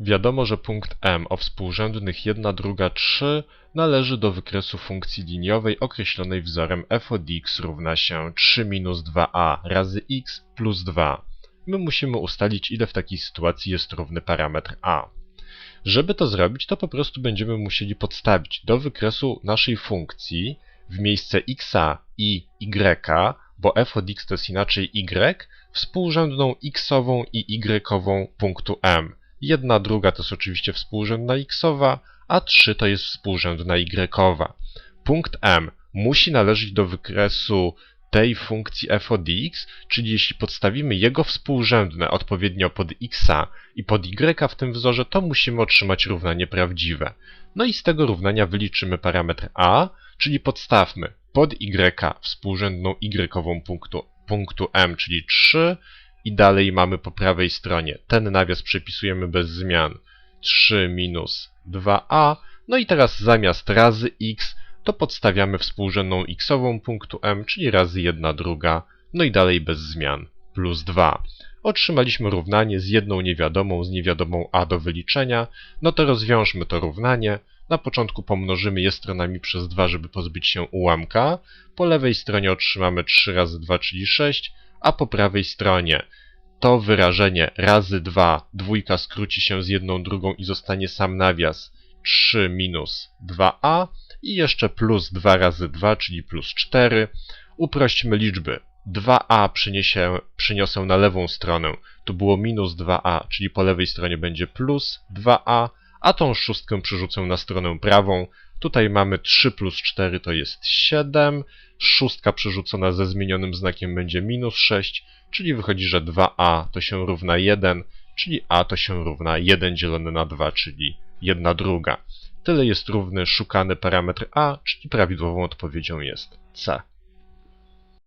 Wiadomo, że punkt M o współrzędnych 1, 2, 3 należy do wykresu funkcji liniowej określonej wzorem f od x równa się 3 minus 2a razy x plus 2. My musimy ustalić, ile w takiej sytuacji jest równy parametr a. Żeby to zrobić, to po prostu będziemy musieli podstawić do wykresu naszej funkcji w miejsce xa i y, bo f od x to jest inaczej y, współrzędną xową i y-ową punktu M. Jedna druga to jest oczywiście współrzędna xowa, a 3 to jest współrzędna y-owa. Punkt M musi należeć do wykresu tej funkcji f od x, czyli jeśli podstawimy jego współrzędne odpowiednio pod x i pod y w tym wzorze, to musimy otrzymać równanie prawdziwe. No i z tego równania wyliczymy parametr a, czyli podstawmy pod y współrzędną y punktu, punktu m, czyli 3 i dalej mamy po prawej stronie. Ten nawias przepisujemy bez zmian. 3 minus 2a. No i teraz zamiast razy x to podstawiamy współrzędną xową punktu m, czyli razy 1 druga, no i dalej bez zmian, plus 2. Otrzymaliśmy równanie z jedną niewiadomą, z niewiadomą a do wyliczenia, no to rozwiążmy to równanie. Na początku pomnożymy je stronami przez 2, żeby pozbyć się ułamka. Po lewej stronie otrzymamy 3 razy 2, czyli 6, a po prawej stronie to wyrażenie razy 2, dwójka skróci się z jedną drugą i zostanie sam nawias 3 minus 2a i jeszcze plus 2 razy 2, czyli plus 4. Uprośćmy liczby. 2a przyniesie, przyniosę na lewą stronę. Tu było minus 2a, czyli po lewej stronie będzie plus 2a, a tą szóstkę przerzucę na stronę prawą. Tutaj mamy 3 plus 4 to jest 7. Szóstka przerzucona ze zmienionym znakiem będzie minus 6, czyli wychodzi, że 2a to się równa 1, czyli a to się równa 1 dzielone na 2, czyli 1 druga. Tyle jest równy szukany parametr a, czyli prawidłową odpowiedzią jest c.